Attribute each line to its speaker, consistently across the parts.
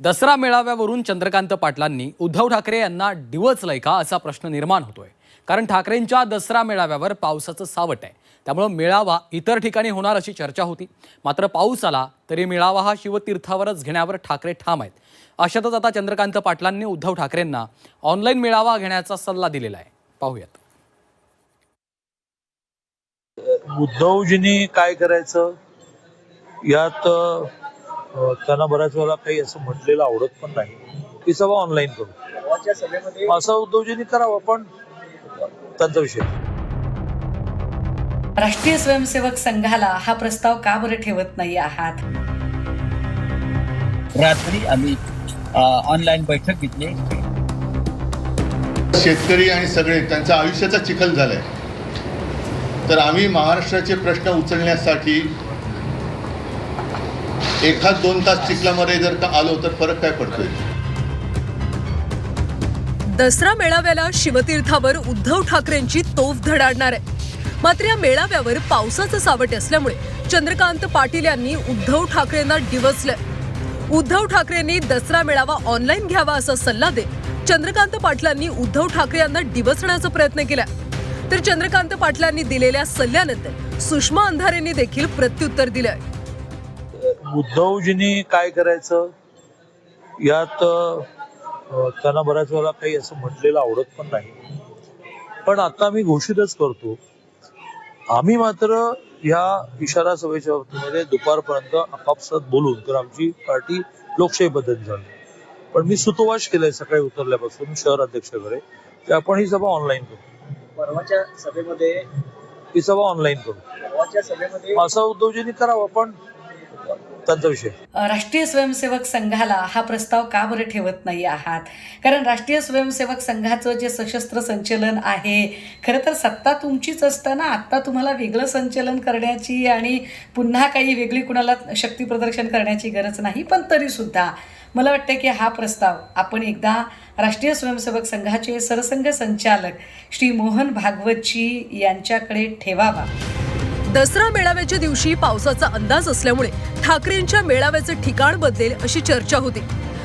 Speaker 1: दसरा मेळाव्यावरून चंद्रकांत पाटलांनी उद्धव ठाकरे यांना डिवचलंय का असा प्रश्न निर्माण होतोय. कारण ठाकरेंच्या दसरा मेळाव्यावर पावसाचं सावट आहे. त्यामुळं मेळावा इतर ठिकाणी होणार अशी चर्चा होती. मात्र पाऊस आला तरी मेळावा हा शिवतीर्थावरच घेण्यावर ठाकरे ठाम आहेत. अशातच आता चंद्रकांत पाटलांनी उद्धव ठाकरेंना ऑनलाईन मेळावा घेण्याचा सल्ला दिलेला आहे. पाहूयात.
Speaker 2: उद्धवजींनी काय करायचं? यात त्यांना बऱ्याच वेळेला काही असं म्हटलेलं आवडत पण नाही. की सभा ऑनलाईन करू. असं उद्धवजींनी करावं पण त्यांचा विषय.
Speaker 3: राष्ट्रीय स्वयंसेवक संघाला हा प्रस्ताव का बरं ठेवत नाही आहात?
Speaker 4: रात्री आम्ही ऑनलाईन बैठक घेतली.
Speaker 5: शेतकरी आणि सगळे त्यांच्या आयुष्याचा चिखल झालाय. तर आम्ही महाराष्ट्राचे प्रश्न उचलण्यासाठी एखाद दोन तास चिखलामध्ये जर का आलो तर फरक काय पडतोय?
Speaker 6: दसरा मेळाव्याला शिवतीर्थावर उद्धव ठाकरेंची तोफ धडाडणार आहे. मात्र या मेळाव्यावर पावसाचं सावट असल्यामुळे चंद्रकांत पाटील यांनी उद्धव ठाकरेंना डिवचलंय. उद्धव ठाकरेंनी दसरा मेळावा ऑनलाईन घ्यावा असा सल्ला देत चंद्रकांत पाटलांनी उद्धव ठाकरे यांना डिवचण्याचा प्रयत्न केला तर चंद्रकांत पाटलांनी दिलेल्या सल्ल्यानंतर सुषमा अंधारेंनी देखील प्रत्युत्तर दिलंय.
Speaker 2: उद्धवजींनी काय करायचं? यात त्यांना बऱ्याच वेळेला काही असं म्हटलेलं आवडत पण नाही. पण आता मी घोषितच करतो आम्ही मात्र ह्या इशारा सभेच्या बाबतीमध्ये दुपारपर्यंत आपापसात बोलून तर आमची पार्टी लोकशाही पद्धती झाली. पण मी सुतोवाच केलाय सकाळी उतरल्यापासून शहर अध्यक्षाकडे की आपण ही सभा ऑनलाईन करू.
Speaker 7: परवाच्या सभेमध्ये
Speaker 2: ही सभा ऑनलाईन करू.
Speaker 7: परवाच्या सभेमध्ये
Speaker 2: असं उद्धवजींनी करावं पण त्यांचा विषय.
Speaker 3: राष्ट्रीय स्वयंसेवक संघाला हा प्रस्ताव का बरं ठेवत नाही आहात? कारण राष्ट्रीय स्वयंसेवक संघाचं जे सशस्त्र संचलन आहे खरं तर सत्ता तुमचीच असताना आत्ता तुम्हाला वेगळं संचलन करण्याची आणि पुन्हा काही वेगळी कुणाला शक्ती प्रदर्शन करण्याची गरज नाही पण तरीसुद्धा मला वाटतं की हा प्रस्ताव आपण एकदा राष्ट्रीय स्वयंसेवक संघाचे सरसंघ संचालक श्री मोहन भागवतजी यांच्याकडे ठेवावा.
Speaker 6: दसरा मेळाव्याच्या दिवशी पावसाचा अंदाज असल्यामुळे ठाकरेंच्या मेळाव्याचं ठिकाण बदलेल अशी चर्चा होती.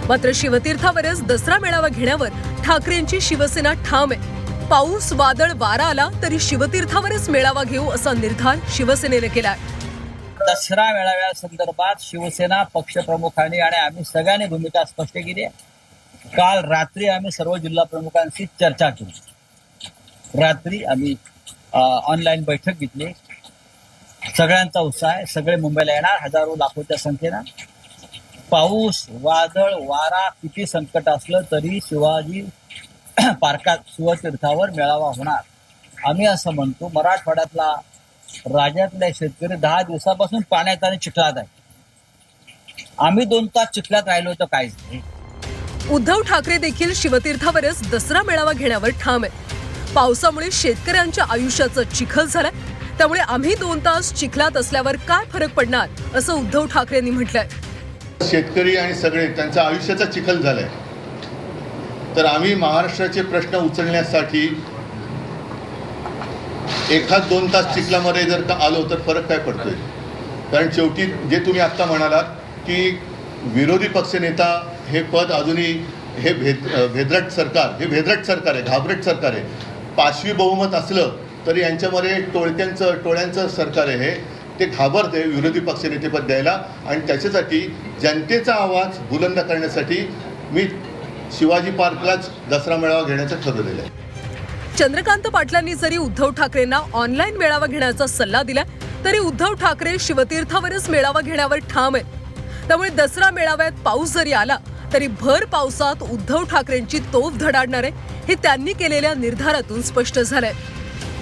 Speaker 6: मात्र शिवतीर्थावरच दसरा मेळावा घेण्यावर ठाकरेंची शिवसेना ठाम आहे. पाऊस वादळ वारा आला तरी शिवतीर्थावरच मेळावा घेऊ असा निर्धार शिवसेनेने केला
Speaker 4: दसरा मेळाव्या संदर्भात शिवसेना पक्षप्रमुखांनी आणि आम्ही सगळ्यांनी भूमिका स्पष्ट केली आहे. काल रात्री आम्ही सर्व जिल्हा प्रमुखांशी चर्चा केली. रात्री आम्ही ऑनलाईन बैठक घेतली. सगळ्यांचा उत्साह आहे. सगळे मुंबईला येणार. हजारो लाखोच्या संख्येनं. पाऊस वादळ वारा किती संकट असलं तरी शिवाजी पार्कात शिवतीर्थावर मेळावा होणार. आम्ही असं म्हणतो मराठवाड्यातला राज्यातले शेतकरी दहा दिवसापासून पाण्यात आणि चिखलात आहे आम्ही दोन तास चिखलात राहिलो तर काहीच नाही.
Speaker 6: उद्धव ठाकरे देखील शिवतीर्थावरच दसरा मेळावा घेण्यावर ठाम आहे पावसामुळे शेतकऱ्यांच्या आयुष्याचं चिखल झालंय. त्यामुळे आम्ही दोन तास चिखलात असल्यावर काय फरक पडणार असं उद्धव ठाकरेंनी म्हटलंय.
Speaker 5: शेतकरी आणि सगळे त्यांचा आयुष्याचा चिखल झालाय. तर आम्ही महाराष्ट्राचे प्रश्न उचलण्यासाठी एखाद दोन तास चिखलामध्ये जर का आलो तर फरक काय पडतोय? कारण शेवटी जे तुम्ही आत्ता म्हणालात की विरोधी पक्षनेता हे पद अजूनही हे भेद भेदरट सरकार हे भेदरट सरकार आहे घाबरट सरकार आहे. पाचवी बहुमत असलं तर यांच्यामध्ये टोळक्यांचं टोळ्यांचं सरकार आहे हे. ते घाबरते विरोधी पक्षनेतेपद द्यायला. आणि त्याच्यासाठी जनतेचा आवाज बुलंद करण्यासाठी मी शिवाजी पार्कलाच दसरा मेळावा घेण्याचं ठरवलेलं आहे.
Speaker 6: चंद्रकांत पाटलांनी जरी उद्धव ठाकरेंना ऑनलाईन मेळावा घेण्याचा सल्ला दिला तरी उद्धव ठाकरे शिवतीर्थावरच मेळावा घेण्यावर ठाम आहेत. त्यामुळे दसरा मेळाव्यात पाऊस जरी आला तरी भर पावसात उद्धव ठाकरेंची तोफ धडाडणार आहे हे त्यांनी केलेल्या निर्धारातून स्पष्ट झालंय.